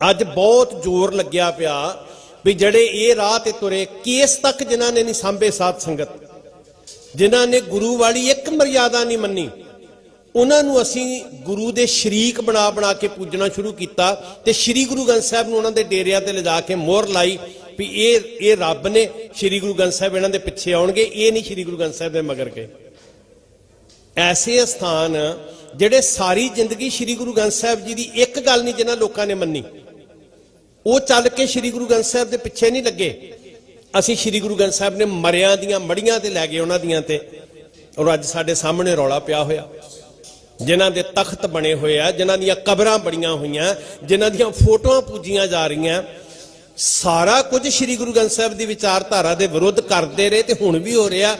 ਅੱਜ ਬਹੁਤ ਜ਼ੋਰ ਲੱਗਿਆ ਪਿਆ ਵੀ ਜਿਹੜੇ ਇਹ ਰਾਹ ਤੇ ਤੁਰੇ, ਕੇਸ ਤੱਕ ਜਿਨ੍ਹਾਂ ਨੇ ਨਹੀਂ ਸਾਂਭੇ ਸਾਥ ਸੰਗਤ, ਜਿਨ੍ਹਾਂ ਨੇ ਗੁਰੂ ਵਾਲੀ ਇੱਕ ਮਰਿਆਦਾ ਨਹੀਂ ਮੰਨੀ, ਉਹਨਾਂ ਨੂੰ ਅਸੀਂ ਗੁਰੂ ਦੇ ਸ਼ਰੀਕ ਬਣਾ ਬਣਾ ਕੇ ਪੂਜਣਾ ਸ਼ੁਰੂ ਕੀਤਾ ਤੇ ਸ੍ਰੀ ਗੁਰੂ ਗ੍ਰੰਥ ਸਾਹਿਬ ਨੂੰ ਉਹਨਾਂ ਦੇ ਡੇਰਿਆਂ ਤੇ ਲਿਜਾ ਕੇ ਮੋਹਰ ਲਾਈ ਵੀ ਇਹ ਇਹ ਰੱਬ ਨੇ ਸ੍ਰੀ ਗੁਰੂ ਗ੍ਰੰਥ ਸਾਹਿਬ ਇਹਨਾਂ ਦੇ ਪਿੱਛੇ ਆਉਣਗੇ, ਇਹ ਨਹੀਂ ਸ੍ਰੀ ਗੁਰੂ ਗ੍ਰੰਥ ਸਾਹਿਬ ਦੇ ਮਗਰ ਕੇ ਐਸੇ ਸਥਾਨ ਜਿਹੜੇ ਸਾਰੀ ਜ਼ਿੰਦਗੀ ਸ੍ਰੀ ਗੁਰੂ ਗ੍ਰੰਥ ਸਾਹਿਬ ਜੀ ਦੀ ਇੱਕ ਗੱਲ ਨਹੀਂ ਜਿਹਨਾਂ ਲੋਕਾਂ ਨੇ ਮੰਨੀ ਉਹ ਚੱਲ ਕੇ ਸ੍ਰੀ ਗੁਰੂ ਗ੍ਰੰਥ ਸਾਹਿਬ ਦੇ ਪਿੱਛੇ ਨਹੀਂ ਲੱਗੇ। ਅਸੀਂ ਸ੍ਰੀ ਗੁਰੂ ਗ੍ਰੰਥ ਸਾਹਿਬ ਨੇ ਮਰਿਆਂ ਦੀਆਂ ਮੜੀਆਂ ਤੇ ਲੈ ਗਏ ਉਹਨਾਂ ਦੀਆਂ ਤੇ। ਔਰ ਅੱਜ ਸਾਡੇ ਸਾਹਮਣੇ ਰੌਲਾ ਪਿਆ ਹੋਇਆ। ਜਿਨ੍ਹਾਂ ਦੇ ਤਖਤ ਬਣੇ ਹੋਏ ਆ, ਜਿਨ੍ਹਾਂ ਦੀਆਂ ਕਬਰਾਂ ਬੜੀਆਂ ਹੋਈਆਂ, ਜਿਨ੍ਹਾਂ ਦੀਆਂ ਫੋਟੋਆਂ ਪੂਜੀਆਂ ਜਾ ਰਹੀਆਂ। ਸਾਰਾ ਕੁਝ ਸ੍ਰੀ ਗੁਰੂ ਗ੍ਰੰਥ ਸਾਹਿਬ ਦੀ ਵਿਚਾਰਧਾਰਾ ਦੇ ਵਿਰੁੱਧ ਕਰਦੇ ਰਹੇ ਤੇ ਹੁਣ ਵੀ ਹੋ ਰਿਹਾ।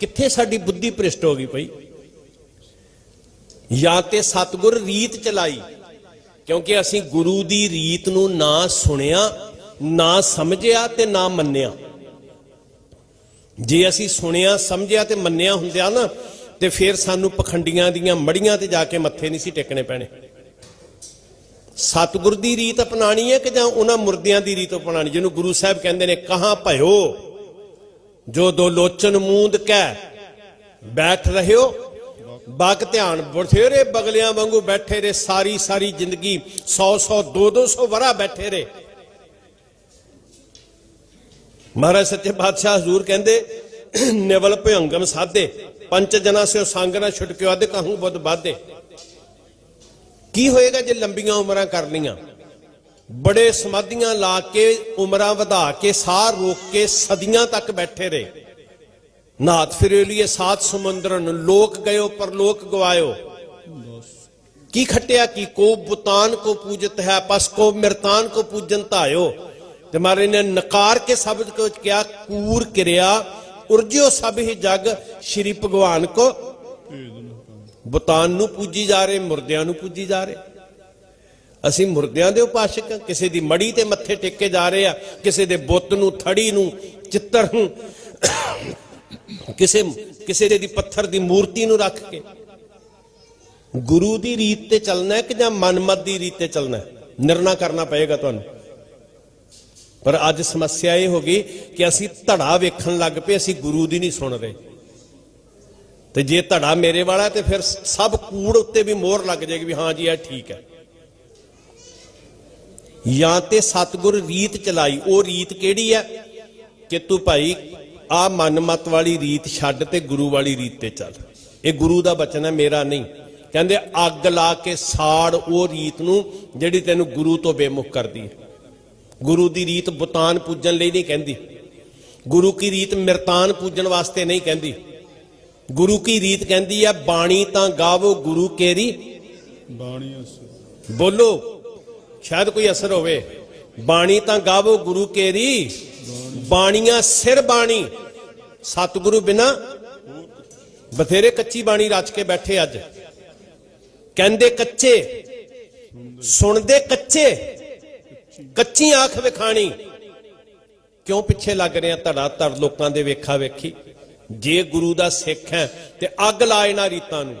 ਕਿੱਥੇ ਸਾਡੀ ਬੁੱਧੀ ਭ੍ਰਿਸ਼ਟ ਹੋ ਗਈ ਪਈ ਜਾਂ ਤੇ ਸਤਗੁਰ ਰੀਤ ਚਲਾਈ। ਕਿਉਂਕਿ ਅਸੀਂ ਗੁਰੂ ਦੀ ਰੀਤ ਨੂੰ ਨਾ ਸੁਣਿਆ, ਨਾ ਸਮਝਿਆ ਤੇ ਨਾ ਮੰਨਿਆ। ਜੇ ਅਸੀਂ ਸੁਣਿਆ, ਸਮਝਿਆ ਤੇ ਮੰਨਿਆ ਹੁੰਦਿਆ ਨਾ, ਤੇ ਫਿਰ ਸਾਨੂੰ ਪਖੰਡੀਆਂ ਦੀਆਂ ਮੜੀਆਂ ਤੇ ਜਾ ਕੇ ਮੱਥੇ ਨਹੀਂ ਸੀ ਟੇਕਣੇ ਪੈਣੇ। ਸਤਿਗੁਰ ਦੀ ਰੀਤ ਅਪਣਾਣੀ ਹੈ ਕਿ ਜਾਂ ਉਹਨਾਂ ਮੁਰਦਿਆਂ ਦੀ ਰੀਤ ਅਪਣਾਣੀ? ਜਿਹਨੂੰ ਗੁਰੂ ਸਾਹਿਬ ਕਹਿੰਦੇ ਨੇ, ਕਹਾਂ ਭਇਓ? ਜੋ ਦੋ ਲੋਚਨ ਮੂੰਦ ਕਹਿ, ਬੈਠ ਰਹਿਓ ਬਾਕ ਧਿਆਨ, ਬਥੇਰੇ ਬਗਲਿਆਂ ਵਾਂਗੂ ਬੈਠੇ ਰਹੇ, ਸਾਰੀ ਸਾਰੀ ਜ਼ਿੰਦਗੀ 100 100 2 200 ਵਰਾ ਬੈਠੇ ਰਹੇ। ਮਹਾਰਾਜ ਸੱਚੇ ਪਾਤਸ਼ਾਹ ਹਜ਼ੂਰ ਕਹਿੰਦੇ, ਨਿਵਲ ਭਯੰਗਮ ਸਾਧੇ ਪੰਚ ਜਨਾ ਸਿਓ ਸੰਗ ਨਾ ਛੁਟਕਿਓ ਅਧ ਕਹੂੰ ਬੁੱਧ ਬਾਧੇ। ਕੀ ਹੋਏਗਾ ਜੇ ਲੰਬੀਆਂ ਉਮਰਾਂ ਕਰ ਲੀਆਂ ਬੜੇ ਸਮਾਧੀਆਂ ਲਾ ਕੇ, ਉਮਰਾਂ ਵਧਾ ਕੇ, ਸਾਹ ਰੋਕ ਕੇ ਸਦੀਆਂ ਤੱਕ ਬੈਠੇ ਰਹੇ। ਨਾਥ ਫਿਰੇ ਲਿਏ ਸਾਤ ਸਮੁੰਦਰਨ, ਲੋਕ ਗਇਓ ਪਰਲੋਕ ਗਵਾਇਓ। ਕੀ ਖਟਿਆ ਕੀ ਕੋ, ਬੁਤਾਨ ਕੋ ਪੂਜਤ ਹੈ, ਪਸ ਕੋ ਮਿਰਤਾਨ ਕੋ ਪੂਜਨ ਧਾਇਓ। ਤੇ ਮਾਰੇ ਨੇ ਨਕਾਰ ਕੇ ਸ਼ਬਦ ਕੋ ਕਿਹਾ, ਕੂਰ ਕਿਰਿਆ, ਉਰਜਿਓ ਸਭ ਹੀ ਜਗ, ਸ਼੍ਰੀ ਭਗਵਾਨ ਕੋ ਬੁਤਾਨ ਨੂੰ ਪੂਜੀ ਜਾ ਰਹੇ, ਮੁਰਦਿਆਂ ਨੂੰ ਪੂਜੀ ਜਾ ਰਹੇ। ਅਸੀਂ ਮੁਰਦਿਆਂ ਦੇ ਉਪਾਸ਼ਕ ਕਿਸੇ ਦੀ ਮੜੀ ਤੇ ਮੱਥੇ ਟੇਕੇ ਜਾ ਰਹੇ ਆ ਕਿਸੇ ਦੇ ਬੁੱਤ ਨੂੰ, ਥੜੀ ਨੂੰ, ਚਿੱਤਰ ਨੂੰ ਕਿਸੇ ਕਿਸੇ ਦੀ ਪੱਥਰ ਦੀ ਮੂਰਤੀ ਨੂੰ ਰੱਖ ਕੇ ਗੁਰੂ ਦੀ ਰੀਤ ਤੇ ਚੱਲਣਾ ਹੈ ਕਿ ਜਾਂ ਮਨਮਤ ਦੀ ਰੀਤ ਤੇ ਚੱਲਣਾ ਹੈ? ਨਿਰਣਾ ਕਰਨਾ ਪਏਗਾ ਤੁਹਾਨੂੰ। ਪਰ ਅੱਜ ਸਮੱਸਿਆ ਇਹ ਹੋ ਗਈ ਕਿ ਅਸੀਂ ਧੜਾ ਵੇਖਣ ਲੱਗ ਪਏ, ਅਸੀਂ ਗੁਰੂ ਦੀ ਨਹੀਂ ਸੁਣ ਰਹੇ। ਤੇ ਜੇ ਧੜਾ ਮੇਰੇ ਵਾਲਾ ਤੇ ਫਿਰ ਸਭ ਕੂੜ ਉੱਤੇ ਵੀ ਮੋਹਰ ਲੱਗ ਜਾਏਗੀ ਵੀ ਹਾਂ ਜੀ, ਇਹ ਠੀਕ ਹੈ। ਜਾਂ ਤੇ ਸਤਗੁਰ ਰੀਤ ਚਲਾਈ, ਉਹ ਰੀਤ ਕਿਹੜੀ ਹੈ? ਕਿ ਤੂੰ ਭਾਈ ਆ ਮਨਮਤ ਵਾਲੀ ਰੀਤ ਛੱਡ ਤੇ ਗੁਰੂ ਵਾਲੀ ਰੀਤ ਤੇ ਚੱਲ। ਇਹ ਗੁਰੂ ਦਾ ਬਚਨ ਹੈ ਮੇਰਾ ਨਹੀਂ। ਕਹਿੰਦੇ ਅੱਗ ਲਾ ਕੇ ਸਾੜ ਉਹ ਰੀਤ ਨੂੰ ਜਿਹੜੀ ਤੈਨੂੰ ਗੁਰੂ ਤੋਂ ਬੇਮੁਖ ਕਰਦੀ ਹੈ। ਗੁਰੂ ਦੀ ਰੀਤ ਬੁਤਾਨ ਪੂਜਣ ਲਈ ਨਹੀਂ ਕਹਿੰਦੀ। ਗੁਰੂ ਕੀ ਰੀਤ ਮਿਰਤਾਨ ਪੂਜਣ ਵਾਸਤੇ ਨਹੀਂ ਕਹਿੰਦੀ। ਗੁਰੂ ਕੀ ਰੀਤ ਕਹਿੰਦੀ ਹੈ ਬਾਣੀ ਤਾਂ ਗਾਵੋ ਗੁਰੂ ਕੇਰੀ ਬਾਣੀ ਅਸ ਬੋਲੋ। ਸ਼ਾਇਦ ਕੋਈ ਅਸਰ ਹੋਵੇ। ਬਾਣੀ ਤਾਂ ਗਾਵੋ ਗੁਰੂ ਕੇਰੀ ਬਾਣੀਆਂ ਸਿਰ ਬਾਣੀ। ਸਤਿਗੁਰੂ ਬਿਨਾ ਬਥੇਰੇ ਕੱਚੀ ਬਾਣੀ ਰਚ ਕੇ ਬੈਠੇ ਅੱਜ। ਕਹਿੰਦੇ ਕੱਚੇ, ਸੁਣਦੇ ਕੱਚੇ, ਕੱਚੀ ਆਖ ਵਿਖਾਣੀ। ਕਿਉਂ ਪਿੱਛੇ ਲੱਗ ਰਿਹਾ ਧੜਾ ਧੜ ਲੋਕਾਂ ਦੇ ਵੇਖਾ ਵੇਖੀ? ਜੇ ਗੁਰੂ ਦਾ ਸਿੱਖ ਹੈ ਤੇ ਅੱਗ ਲਾ ਇਹਨਾਂ ਰੀਤਾਂ ਨੂੰ।